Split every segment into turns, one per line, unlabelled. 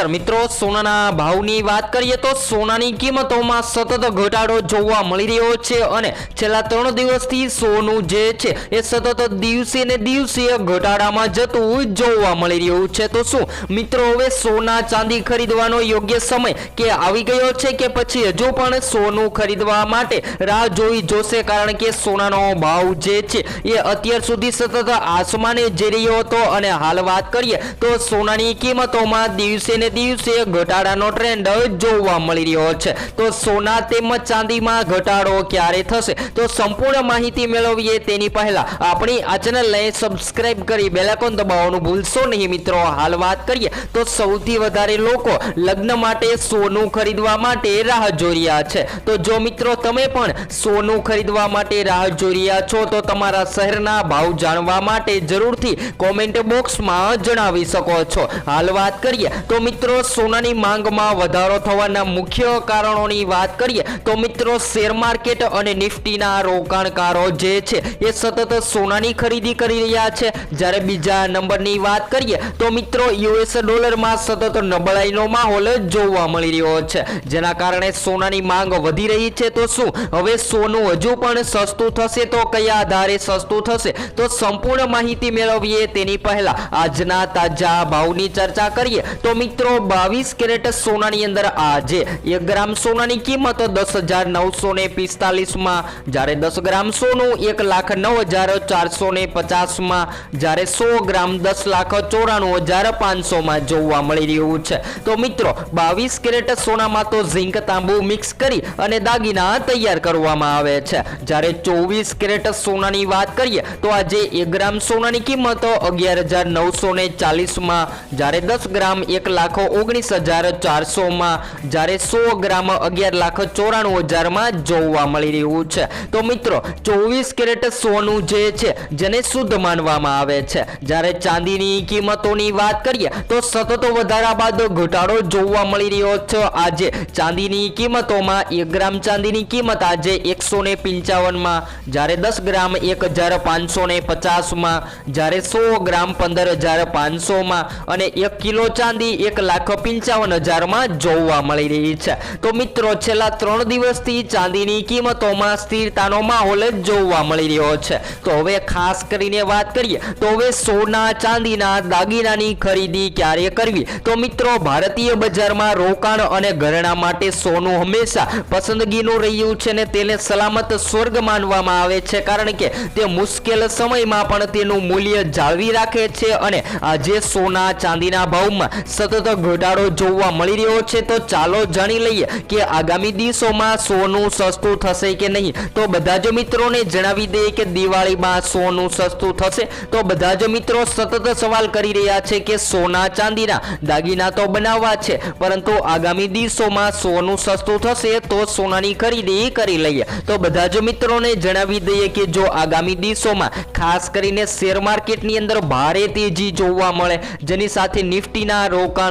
નમસ્કાર મિત્રો, સોનાના ભાવની વાત કરીએ તો સોનાની કિંમતોમાં સતત ઘટાડો જોવા મળી રહ્યો છે અને છેલ્લા ત્રણ દિવસથી સોનું જે છે એ સતત દિવસે ને દિવસે ઘટાડામાં જતું જોવા મળી રહ્યું છે. તો શું મિત્રો, હવે સોના ચાંદી ખરીદવાનો યોગ્ય સમય કે આવી ગયો છે કે પછી હજુ પણ સોનું ખરીદવા માટે રાહ જોઈ જોશે? કારણ કે સોનાનો ભાવ જે છે એ અત્યાર સુધી સતત આસમાને જઈ રહ્યો હતો. અને હાલ વાત કરીએ તો સોનાની કિંમતોમાં દિવસે ને દિવસે ઘટાડાનો ટ્રેન્ડ જોવા મળી રહ્યો છે. તો સોના તેમજ ચાંદીમાં ઘટાડો ક્યારે થશે? તો સંપૂર્ણ માહિતી મેળવીએ તેની પહેલા. આપણી આ ચેનલને સબસ્ક્રાઇબ કરી બેલાકોન દબાવવાનું ભૂલશો નહીં મિત્રો. હાલ વાત કરીએ તો સૌથી વધારે લોકો લગ્ન માટે સોનું ખરીદવા માટે રાહ જોઈ રહ્યા છે. તો જો મિત્રો તમે પણ સોનું ખરીદવા માટે રાહ જોઈ રહ્યા છો, તો તમારા શહેરના ભાવ જાણવા માટે જરૂરથી કોમેન્ટ બોક્સમાં જણાવી શકો છો. હાલ વાત કરીએ તો મિત્રો સોનાની માંગમાં વધારો થવાના મુખ્ય કારણોની વાત કરીએ તો મિત્રો, શેર માર્કેટ અને નિફ્ટીના રોકાણકારો જે છે, એ સતત સોનાની ખરીદી કરી રહ્યા છે. જ્યારે બીજા નંબરની વાત કરીએ તો મિત્રો, યુએસ ડોલરમાં સતત નબળાઈનો માહોલ જોવા મળી રહ્યો છે. જેના કારણે સોનાની માંગ વધી રહી છે તો શું? હવે સોનું હજુ પણ સસ્તું થશે તો કયા આધારે સસ્તું થશે? તો સંપૂર્ણ માહિતી મેળવીએ તેની પહેલા આજના તાજા ભાવની ચર્ચા કરીએ. તો મિત્રો બાવીસ કેરેટ સોનાની અંદર આજે એક ગ્રામ સોનાની કિંમત દસ હજાર નવસો ને પિસ્તાલીસમાં. જ્યારે દસ ગ્રામ સોનું એક લાખ નવ હજાર ચારસો ને પચાસમાં. જ્યારે સો ગ્રામ દસ લાખ ચોરાણું હજાર પાંચસોમાં જોવા મળી રહ્યું છે. તો મિત્રો, બાવીસ કેરેટ સોનામાં તો ઝીંક તાંબુ મિક્સ કરી અને દાગીના તૈયાર કરવામાં આવે છે. જ્યારે ચોવીસ કેરેટ સોનાની વાત કરીએ, તો આજે એક ગ્રામ સોનાની કિંમત અગિયાર હજાર નવસો ને ચાલીસમાં. જ્યારે દસ ગ્રામ એક લાખ ઓગણીસ હજાર ચારસોમાં જ્યારે સો ગ્રામ અગિયાર લાખ ચોરાણું હજારમાં જોવા મળી રહ્યું છે. તો મિત્રો, ચોવીસ કેરેટ સોનું જે છે, જેને શુદ્ધ માનવામાં આવે છે. જ્યારે ચાંદીની કિંમતોની વાત કરીએ, તો સતત વધારા બાદ ઘટાડો જોવા મળી રહ્યો છે. આજે ચાંદીની કિંમતોમાં એક ગ્રામ ચાંદીની કિંમત આજે એકસો ને પંચાવનમાં, જ્યારે દસ ગ્રામ એક હજાર પાંચસો ને પચાસમાં, જ્યારે સો ગ્રામ પંદર હજાર પાંચસોમાં અને એક કિલો ચાંદી એક લાખ પંચાવન હજારમાં જોવા મળી રહી છે. તો મિત્રો, છેલ્લા ત્રણ દિવસથી ચાંદીની કિંમતોમાં સ્થિરતાનો માહોલ જોવા મળી રહ્યો છે. તો હવે ખાસ કરીને વાત કરીએ, તો હવે સોના, ચાંદીના, દાગીનાની ખરીદી ક્યારે કરવી? તો મિત્રો, ભારતીય બજારમાં રોકાણ અને ઘરેણા માટે સોનું હંમેશા પસંદગીનું રહ્યું છે ને તેને સલામત સ્વર્ગ માનવામાં આવે છે, કારણ કે તે મુશ્કેલ સમયમાં પણ તેનું મૂલ્ય જાળવી રાખે છે અને આજે સોના, ચાંદીના ભાવમાં સતત ઘટાડો જોવા મળી રહ્યો છે, તો ચાલો જાણી લઈએ કે આગામી દિવસોમાં સોનું સસ્તું થશે કે નહીં. તો બધા જ મિત્રોને જણાવી દઈએ કે દિવાળીમાં સોનું સસ્તું થશે. તો બધા જ મિત્રો સતત સવાલ કરી રહ્યા છે કે સોના ચાંદીના દાગીના તો બનાવવા છે, પરંતુ આગામી દિવસોમાં સોનું સસ્તું થશે તો સોનાની ખરીદી કરી લઈએ. તો બધા જ મિત્રોને જણાવી દઈએ કે જો આગામી દિવસોમાં ખાસ કરીને શેર માર્કેટની અંદર ભારે તેજી જોવા મળે, જેની સાથે નિફ્ટીના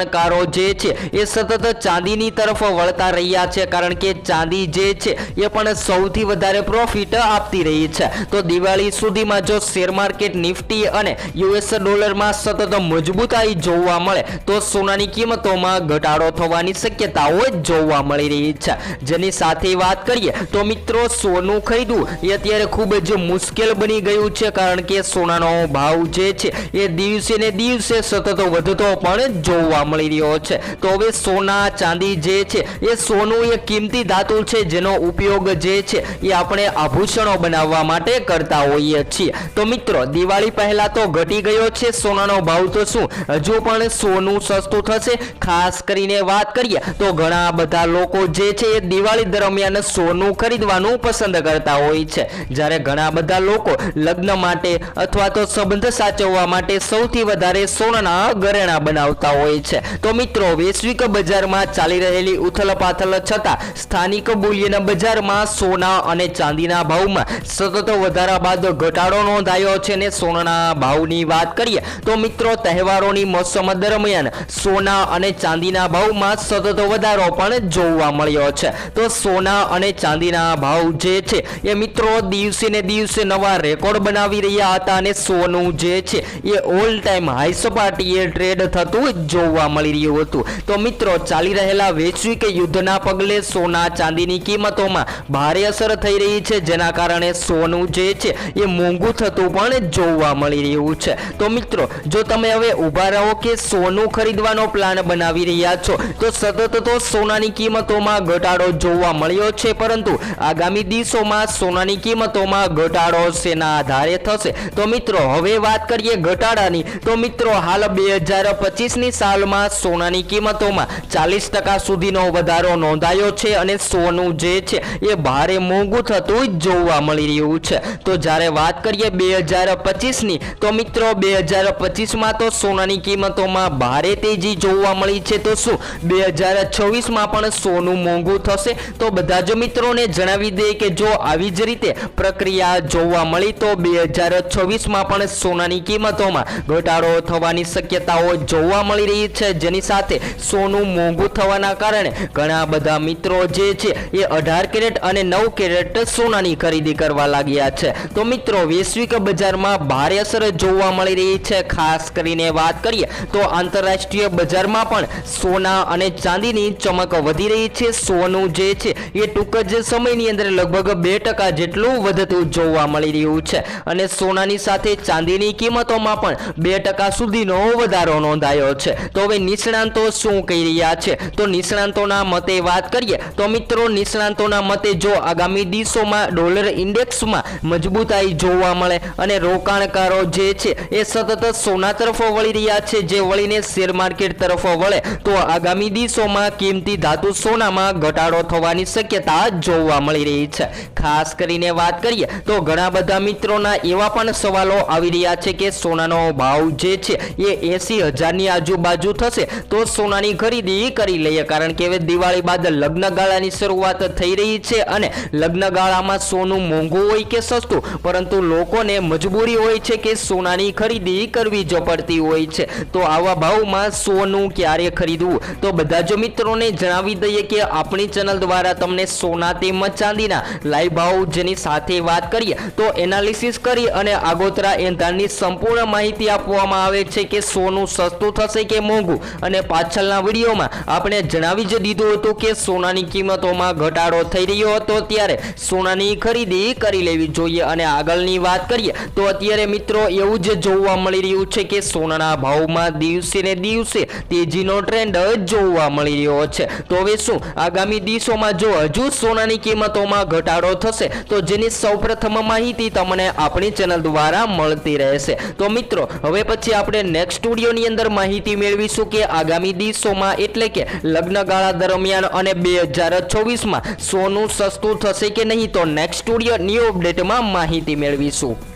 રોકાણકારો જે છે એ સતત ચાંદીની તરફ વળતા રહ્યા છે. કારણ કે ચાંદી જે છે એ પણ સૌથી વધારે પ્રોફિટ આપતી રહી છે. તો દિવાળી સુધીમાં જો શેર માર્કેટ નિફ્ટી અને યુએસ ડોલરમાં સતત મજબૂતાઈ જોવા મળે, તો સોનાની કિંમતોમાં ઘટાડો થવાની શક્યતાઓ જોવા મળી રહી છે. જેની સાથે વાત કરીએ, તો મિત્રો સોનું ખરીદવું એ અત્યારે ખૂબ જ મુશ્કેલ બની ગયું છે. કારણ કે સોનાનો ભાવ જે છે એ દિવસે ને દિવસે સતત વધતો પણ જોવા મળી રહ્યો છે. તો હવે સોના ચાંદી જે છે, એ સોનું એ કિંમતી ધાતુ છે, જેનો ઉપયોગ જે છે, એ આપણે આભૂષણો બનાવવા માટે કરતા હોઈએ છીએ. તો મિત્રો, દિવાળી પહેલા તો ઘટી ગયો છે, સોનાનો ભાવ તો શું? હજુ પણ સોનું સસ્તું થશે? ખાસ કરીને વાત કરીએ, તો ઘણા બધા લોકો જે છે, એ દિવાળી દરમિયાન સોનું ખરીદવાનું પસંદ કરતા હોય છે. જ્યારે ઘણા બધા લોકો લગ્ન માટે અથવા તો સંબંધ સાચવવા માટે સૌથી વધારે સોનાના ઘરેણા બનાવતા હોય છે. તો મિત્રો, વૈશ્વિક બજારમાં ચાલી રહેલી ઉથલપાથલ છતાં સ્થાનિક મૂલ્યના બજારમાં સોના અને ચાંદીના ભાવમાં સતત વધારા બાદ ઘટાડો નોંધાયો છે ને સોનાના ભાવની વાત કરીએ તો મિત્રો, તહેવારોની મોસમ દરમિયાન સોના અને ચાંદીના ભાવમાં સતત વધારો પણ જોવા મળ્યો છે. તો સોના અને ચાંદીના ભાવ જે છે એ મિત્રો, દિવસે ને દિવસે નવા રેકોર્ડ બનાવી રહ્યા હતા અને સોનું જે છે એ ઓલ ટાઈમ હાઈ સપાટીએ ટ્રેડ થતું જોવા મળ્યું મળી રહ્યું હતું. તો મિત્રો, ચાલી રહેલા વૈશ્વિક યુદ્ધના પગલે સોના ચાંદીની કિંમતોમાં ભારે અસર થઈ રહી છે. જેના કારણે સોનું જે છે, એ મોંઘું થતું પણ જોવા મળી રહ્યું છે. તો મિત્રો, જો તમે હવે ઊભા રહો કે સોનું ખરીદવાનો પ્લાન બનાવી રહ્યા છો, તો સતત તો સોનાની કિંમતોમાં ઘટાડો જોવા મળ્યો છે, પરંતુ આગામી દિવસોમાં સોનાની કિંમતોમાં ઘટાડો શેના આધારે થશે. તો મિત્રો, હવે વાત કરીએ ઘટાડાની. તો મિત્રો, હાલ બે હજાર પચીસની સાલમાં સોનાની કિંમતોમાં ચાલીસ ટકા સુધીનો વધારો નોંધાયો છે અને સોનું જે છે એ ભારે મોંઘું થતું જ જોવા મળી રહ્યું છે. તો જ્યારે વાત કરીએ બે હજાર પચીસની, તો મિત્રો બે હજાર પચીસમાં તો સોનાની કિંમતોમાં ભારે તેજી જોવા મળી છે. તો શું? બે હજાર છવ્વીસમાં પણ સોનું મોંઘું થશે? તો બધા જ મિત્રોને જણાવી દે કે જો આવી જ રીતે પ્રક્રિયા જોવા મળી, તો બે હજાર છવ્વીસમાં પણ સોનાની કિંમતોમાં ઘટાડો થવાની શક્યતાઓ જોવા મળી રહી છે. જેની સાથે સોનું મોંઘું થવાના કારણે ઘણા બધા મિત્રો જે છે એ અઢાર કેરેટ અને નવ કેરેટ સોનાની ખરીદી કરવા લાગ્યા છે. તો મિત્રો, વૈશ્વિક બજારમાં ભારે અસર જોવા મળી રહી છે. ખાસ કરીને વાત કરીએ તો આંતરરાષ્ટ્રીય બજારમાં પણ સોના અને ચાંદીની ચમક વધી રહી છે. સોનું જે છે એ ટૂંક જ સમયની અંદર લગભગ બે ટકા જેટલું વધતું જોવા મળી રહ્યું છે અને સોનાની સાથે ચાંદીની કિંમતોમાં પણ બે ટકા સુધીનો વધારો નોંધાયો છે. તો હવે નિષ્ણાંતો શું કહી રહ્યા છે? તો નિષ્ણાંતોના મતે વાત કરીએ, તો મિત્રો નિષ્ણાંતોના મતે જો આગામી દિવસોમાં ડોલર ઇન્ડેક્સમાં મજબૂતાઈ જોવા મળે અને રોકાણકારો જે છે એ સતત સોના તરફ વળી રહ્યા છે, જે વળીને શેર માર્કેટ તરફ વળે, તો આગામી દિવસોમાં કિંમતી ધાતુ સોનામાં ઘટાડો થવાની શક્યતા જોવા મળી રહી છે. ખાસ કરીને વાત કરીએ, તો ઘણા બધા મિત્રોના એવા પણ સવાલો આવી રહ્યા છે કે સોનાનો ભાવ જે છે એ એસી હજારની આજુબાજુ થશે તો સોનાની ખરીદી કરી લઈએ. કારણ કે હવે દિવાળી બાદ લગ્ન ગાળાની શરૂઆત થઈ રહી છે અને લગ્ન ગાળામાં સોનું મોંઘું હોય કે સસ્તું, પરંતુ લોકોને મજબૂરી હોય છે કે સોનાની ખરીદી કરવી જો પડતી હોય છે. તો આવા ભાવમાં સોનું ક્યારે ખરીદવું? તો બધા જ મિત્રોને જણાવી દઈએ કે આપણી ચેનલ દ્વારા તમને સોના તેમજ ચાંદીના લાઈવ ભાવ જેની સાથે વાત કરીએ, તો એનાલિસિસ કરી અને આગોતરા એંધાણની સંપૂર્ણ માહિતી આપવામાં આવે છે કે સોનું સસ્તું થશે કે મોંઘું? અને પાછળના વિડીયોમાં આપણે જણાવી જ દીધું હતું કે સોનાની કિંમતોમાં ઘટાડો થઈ રહ્યો હતો ત્યારે સોનાની ખરીદી કરી લેવી જોઈએ. અને આગળની વાત કરીએ તો અત્યારે મિત્રો એવું જ જોવા મળી રહ્યું છે કે સોનાના ભાવમાં દિવસે ને દિવસે તેજીનો ટ્રેન્ડ જોવા મળી રહ્યો છે. તો હવે શું? આગામી દિવસોમાં જો હજુ સોનાની કિંમતોમાં ઘટાડો થશે, તો જેની સૌપ્રથમ માહિતી તમને આપણી ચેનલ દ્વારા મળતી રહેશે. તો મિત્રો, હવે પછી આપણે નેક્સ્ટ સ્ટુડિયોની અંદર માહિતી મેળવીશું કે આગામી દિવસોમાં એટલે કે લગ્નગાળા દરમિયાન અને બે હજાર ચોવીસમાં સોનું સસ્તું થશે કે નહીં તો નેક્સ્ટ સ્ટુડિયો ન્યૂ અપડેટમાં માહિતી મેળવીશું.